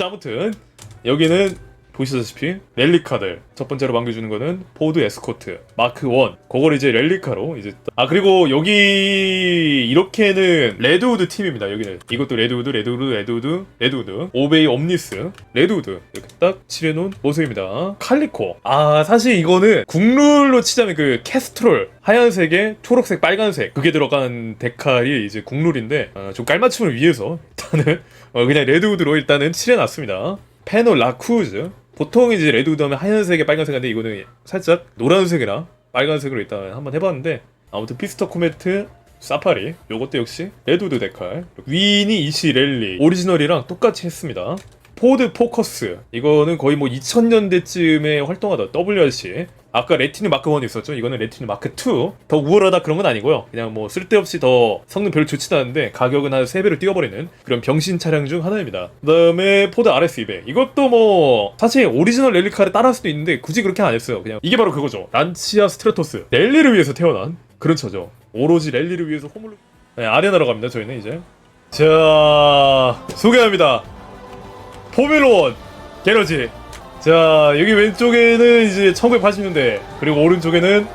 자 아무튼 여기는 보시다시피 랠리카들 첫 번째로 반겨주는 거는 포드 에스코트 마크 1 그걸 이제 랠리카로 이제 따- 아 그리고 여기 이렇게는 레드우드 팀입니다 여기는. 이것도 레드우드 레드우드 레드우드 레드우드. 오베이 옴니스 레드우드. 이렇게 딱 칠해놓은 모습입니다. 칼리코. 아 사실 이거는 국룰로 치자면 그 캐스트롤 하얀색에 초록색 빨간색. 그게 들어간 데칼이 이제 국룰인데 아, 좀 깔맞춤을 위해서 일단은 어, 그냥 레드우드로 일단은 칠해놨습니다. 페노 라쿠즈 보통 이제 레드우드 하면 하얀색에 빨간색인데 이거는 살짝 노란색이랑 빨간색으로 일단 한번 해봤는데 아무튼 피스터 코메트 사파리 요것도 역시 레드우드 데칼 위니 이시 랠리 오리지널이랑 똑같이 했습니다. 포드 포커스. 이거는 거의 뭐 2000년대쯤에 활동하던 WRC 아까 레티뉴 마크 1 있었죠? 이거는 레티뉴 마크 2 더 우월하다 그런 건 아니고요. 그냥 뭐 쓸데없이 더 성능 별로 좋지도 않은데 가격은 한 3배로 뛰어버리는 그런 병신 차량 중 하나입니다. 그 다음에 포드 RS200 이것도 뭐 사실 오리지널 랠리카를 따라할 수도 있는데 굳이 그렇게 안 했어요. 그냥 이게 바로 그거죠. 란치아 스트레토스. 랠리를 위해서 태어난 그런 차죠. 오로지 랠리를 위해서 호물로 네, 아레나로 갑니다 저희는 이제. 자 소개합니다. 포뮬러1 게러지 자 여기 왼쪽에는 이제 1980년대 그리고 오른쪽에는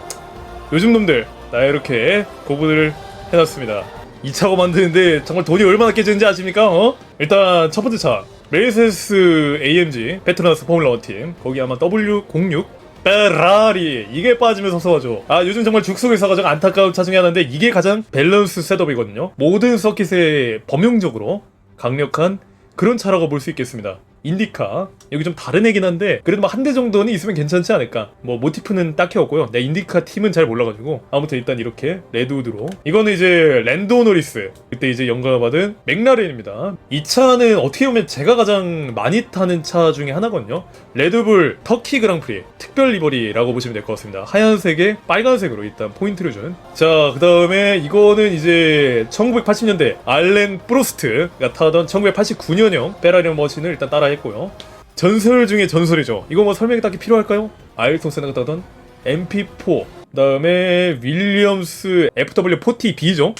요즘 놈들 나 이렇게 구분을 해놨습니다 이 차고 만드는데 정말 돈이 얼마나 깨지는지 아십니까? 어? 일단 첫 번째 차 메르세스 AMG 베트나스 포뮬러 1팀 거기 아마 W06 페라리 이게 빠지면 섭섭하죠 아 요즘 정말 죽속에 있어가지고 안타까운 차 중에 하나인데 이게 가장 밸런스 셋업이거든요 모든 서킷에 범용적으로 강력한 그런 차라고 볼 수 있겠습니다. 인디카. 여기 좀 다른 애긴 한데 그래도 뭐한대 정도는 있으면 괜찮지 않을까. 뭐 모티프는 딱히 없고요. 내 인디카 팀은 잘 몰라가지고. 아무튼 일단 이렇게 레드우드로. 이거는 이제 랜도 노리스 그때 이제 영감을 받은 맥라렌입니다 이 차는 어떻게 보면 제가 가장 많이 타는 차 중에 하나거든요 레드불 터키 그랑프리 특별 리버리라고 보시면 될 것 같습니다 하얀색에 빨간색으로 일단 포인트를 준 자 그 다음에 이거는 이제 1980년대 알렌 프로스트가 타던 1989년형 페라리 머신을 일단 따라 했고요. 전설 중에 전설이죠. 이거 뭐 설명이 딱히 필요할까요? 아일톤 세나가 타던 MP4 그 다음에 윌리엄스 FW40B죠.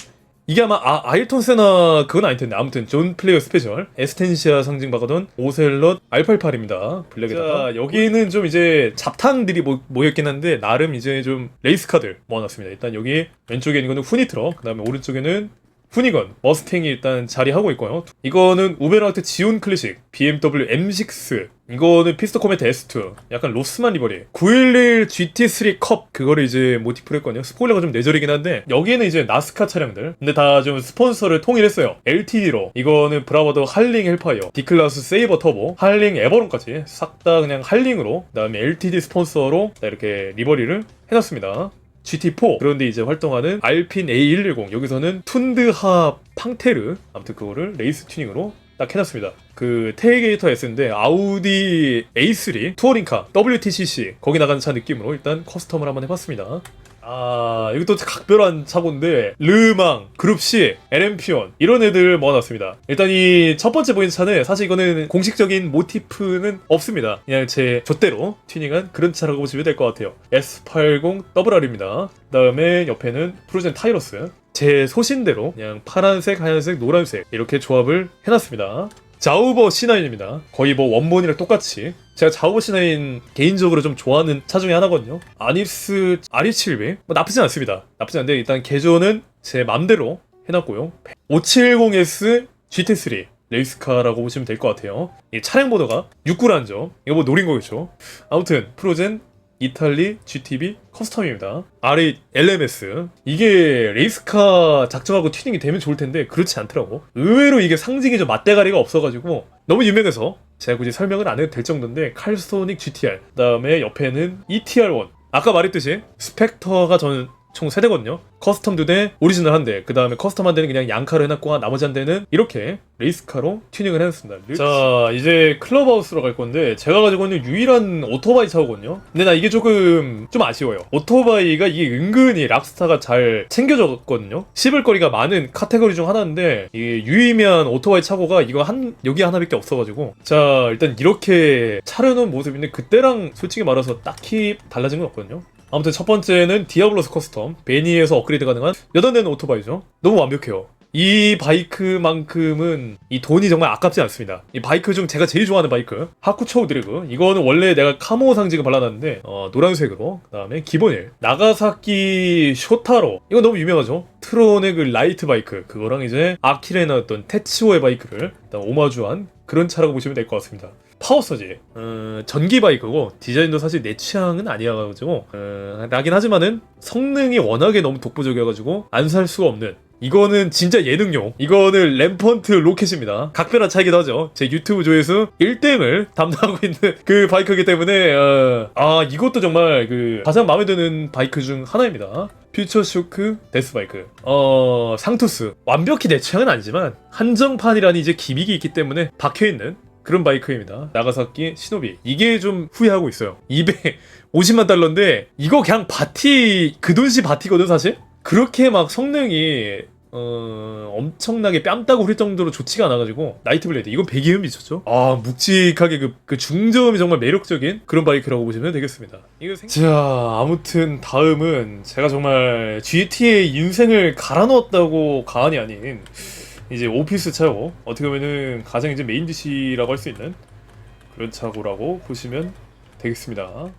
이게 아마 아, 아일톤 세나 그건 아닐 텐데. 아무튼 존 플레이어 스페셜. 에스텐시아 상징 박아던 오셀럿 R88입니다. 블랙에다가. 여기는 좀 이제 잡탕들이 모, 모여있긴 한데 나름 이제 좀 레이스카들 모아놨습니다. 일단 여기 왼쪽에 있는 거는 후니 트럭 그 다음에 오른쪽에는 후니건, 머스탱이 일단 자리하고 있고요. 이거는 우베르하트 지온 클래식, BMW M6, 이거는 피스터 코메트 S2, 약간 로스만 리버리, 911 GT3 컵, 그거를 이제 모티프로 했거든요. 스포일러가 좀 내절이긴 한데, 여기에는 이제 나스카 차량들, 근데 다 좀 스폰서를 통일했어요. LTD로, 이거는 브라보더 할링 헬파이어, 디클라스 세이버 터보, 할링 에버론까지 싹 다 그냥 할링으로, 그 다음에 LTD 스폰서로 이렇게 리버리를 해놨습니다. GT4 그런데 이제 활동하는 알핀 A110 여기서는 툰드하 팡테르 아무튼 그거를 레이스 튜닝으로 딱 해놨습니다. 그 테일게이터 S인데 아우디 A3 투어링카 WTCC 거기 나가는 차 느낌으로 일단 커스텀을 한번 해봤습니다. 아 이것도 각별한 차고인데 르망, 그룹C, LMP1 이런 애들 모아놨습니다. 일단 이 첫 번째 보이는 차는 사실 이거는 공식적인 모티프는 없습니다. 그냥 제 좆대로 튜닝한 그런 차라고 보시면 될 것 같아요. S80 WR입니다. 그 다음에 옆에는 프로젠 타이러스 제 소신대로 그냥 파란색, 하얀색, 노란색 이렇게 조합을 해놨습니다. 자우버 C9입니다. 거의 뭐 원본이랑 똑같이. 제가 자우버 C9 개인적으로 좀 좋아하는 차 중에 하나거든요. 아니스 RE7B 뭐 나쁘진 않습니다. 나쁘지 않은데 일단 개조는 제 맘대로 해놨고요. 570S GT3 레이스카라고 보시면 될 것 같아요. 이 차량 모드가 6구라는 점. 이거 뭐 노린 거겠죠. 아무튼 프로젠 이탈리 GTB 커스텀입니다. RA LMS 이게 레이스카 작정하고 튜닝이 되면 좋을 텐데 그렇지 않더라고. 의외로 이게 상징이 좀 맞대가리가 없어가지고. 너무 유명해서. 제가 굳이 설명을 안 해도 될 정도인데 칼소닉 GTR 그다음에 옆에는 ETR1 아까 말했듯이 스펙터가 저는 총 3대거든요. 커스텀 2대, 오리지널 한 대. 그 다음에 커스텀 한 대는 그냥 양카로 해놨고 나머지 한 대는 이렇게 레이스카로 튜닝을 해놨습니다. 자, 이제 클럽하우스로 갈 건데 제가 가지고 있는 유일한 오토바이 차거든요. 근데 나 이게 조금 좀 아쉬워요. 오토바이가 이게 은근히 락스타가 잘 챙겨줬거든요. 씹을 거리가 많은 카테고리 중 하나인데 이게 유의미한 오토바이 차고가 이거 한 여기 하나밖에 없어가지고 자 일단 이렇게 차려놓은 모습인데 그때랑 솔직히 말해서 딱히 달라진 건 없거든요. 아무튼 첫 번째는 디아블로스 커스텀 베니에서 업그레이드 가능한 여덟 대는 오토바이죠. 너무 완벽해요. 이 바이크만큼은 이 돈이 정말 아깝지 않습니다. 이 바이크 중 제가 제일 좋아하는 바이크 하쿠초우 드래그 이거는 원래 내가 카모 상징을 발라놨는데 어, 노란색으로 그 다음에 기본일. 나가사키 쇼타로. 이거 너무 유명하죠. 트론의 그 라이트 바이크. 그거랑 이제 아키레 나왔던 테치오의 바이크를 일단 오마주한 그런 차라고 보시면 될 것 같습니다. 파워서지. 어, 전기 바이크고 디자인도 사실 내 취향은 아니어가지고 어, 나긴 하지만은 성능이 워낙에 너무 독보적이어가지고 안 살 수가 없는. 이거는 진짜 예능용. 이거는 램펀트 로켓입니다. 각별한 차이기도 하죠. 제 유튜브 조회수 1등을 담당하고 있는 그 바이크이기 때문에 어, 아 이것도 정말 그 가장 마음에 드는 바이크 중 하나입니다. 퓨처쇼크 데스바이크 어 상투스. 완벽히 내 취향은 아니지만 한정판이라는 이제 기믹이 있기 때문에 박혀있는 그런 바이크입니다. 나가사키 시노비. 이게 좀 후회하고 있어요. 250만 달러인데 이거 그냥 바티 그 돈시 바티거든 사실. 그렇게 막 성능이 어 엄청나게 뺨따고 흐릴 정도로 좋지가 않아가지고 나이트 블레이드 이건 배기음 미쳤죠? 아 묵직하게 그, 그 중저음이 정말 매력적인 그런 바이크라고 보시면 되겠습니다. 이거 생... 자 아무튼 다음은 제가 정말 GT의 인생을 갈아 넣었다고 가안이 아닌 이제 오피스 차고 어떻게 보면은 가장 이제 메인 DC라고 할 수 있는 그런 차고라고 보시면 되겠습니다.